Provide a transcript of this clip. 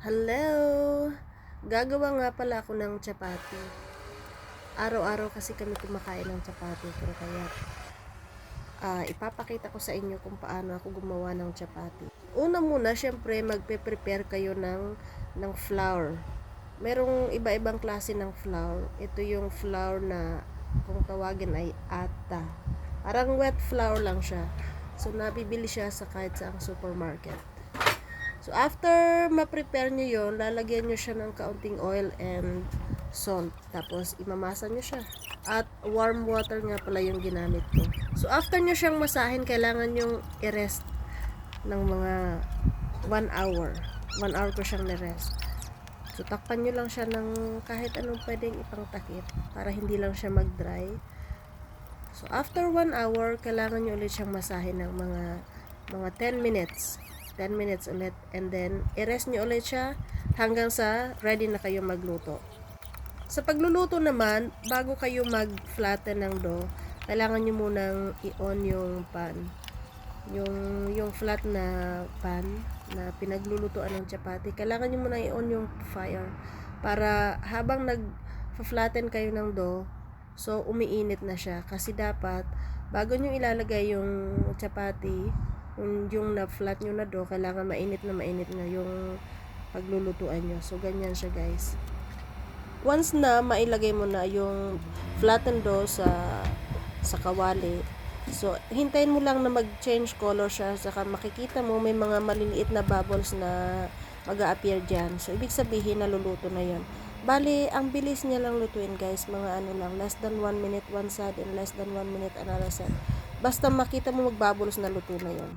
Hello! Gagawa nga pala ako ng chapati. Araw-araw kasi kami kumakain ng chapati. Pero kaya, ah, ipapakita ko sa inyo kung paano ako gumawa ng chapati. Una muna, syempre, magpe-prepare kayo ng, ng flour. Merong iba-ibang klase ng flour. Ito yung flour na kung tawagin ay ata. Parang wet flour lang siya. So, nabibili siya sa kahit sa supermarket. So, after ma-prepare nyo yon lalagyan nyo siya ng kaunting oil and salt. Tapos, imamasa nyo siya. At warm water nga pala yung ginamit ko. So, after nyo siyang masahin, kailangan yung i-rest ng mga 1 hour. 1 hour ko siyang ni-rest. So, takpan nyo lang siya ng kahit anong pwedeng ipangtakip para hindi lang siya mag-dry. So, after 1 hour, kailangan nyo ulit siyang masahin ng mga mga 10 minutes. 10 minutes ulit. And then, i-rest nyo ulit siya hanggang sa ready na kayo magluto. Sa pagluluto naman, bago kayo mag-flatten ng dough, kailangan nyo munang i-on yung pan. Yung, yung flat na pan na pinaglulutuan ng chapati, kailangan nyo muna i-on yung fire para habang nag-flatten kayo ng dough, so umiinit na siya. Kasi dapat, bago nyo ilalagay yung chapati, yung, na-flat nyo na dough, kailangan mainit na mainit na yung paglulutuan nyo. So, ganyan siya guys. Once na mailagay mo na yung flattened dough sa sa kawali, so hintayin mo lang na mag-change color siya saka makikita mo may mga maliliit na bubbles na mag appear dyan. So, ibig sabihin naluluto na yon. Bali, ang bilis niya lang lutuin guys, mga ano lang, less than 1 minute one side and less than 1 minute another side. Basta makita mo magbubbles na luto na yon.